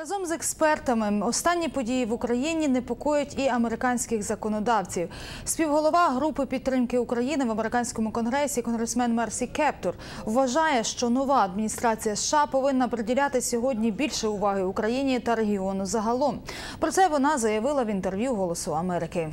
Разом з експертами останні події в Україні непокоять і американських законодавців. Співголова групи підтримки України в американському конгресі, конгресмен Мерсі Кептур, вважає, що нова адміністрація США повинна приділяти сьогодні більше уваги Україні та регіону загалом. Про це вона заявила в інтерв'ю Голосу Америки.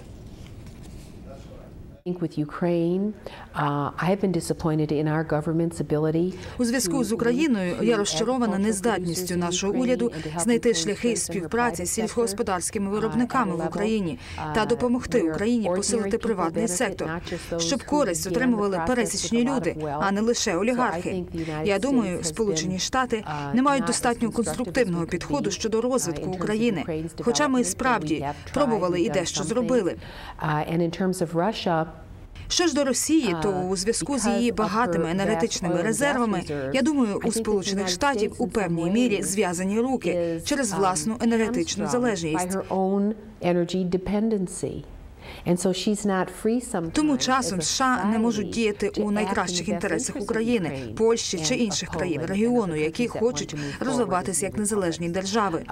У зв'язку з Україною я розчарована нездатністю нашого уряду знайти шляхи співпраці з сільськогосподарськими виробниками в Україні та допомогти Україні посилити приватний сектор, щоб користь отримували пересічні люди, а не лише олігархи. Я думаю, Сполучені Штати не мають достатньо конструктивного підходу щодо розвитку України. Хоча ми справді пробували і дещо зробили. Що ж до Росії, то у зв'язку з її багатими енергетичними резервами, я думаю, у Сполучених Штатів у певній мірі зв'язані руки через власну енергетичну залежність. Тому часом США не можуть діяти у найкращих інтересах України, Польщі чи інших країн регіону, які хочуть розвиватися як незалежні держави.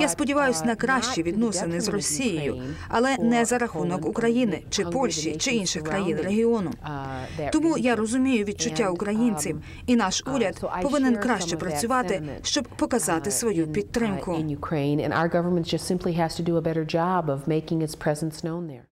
Я сподіваюся на кращі відносини з Росією, але не за рахунок України чи Польщі чи інших країн регіону. Тому я розумію відчуття українців, um, і наш uh, уряд повинен краще працювати, щоб показати uh, свою uh, підтримку.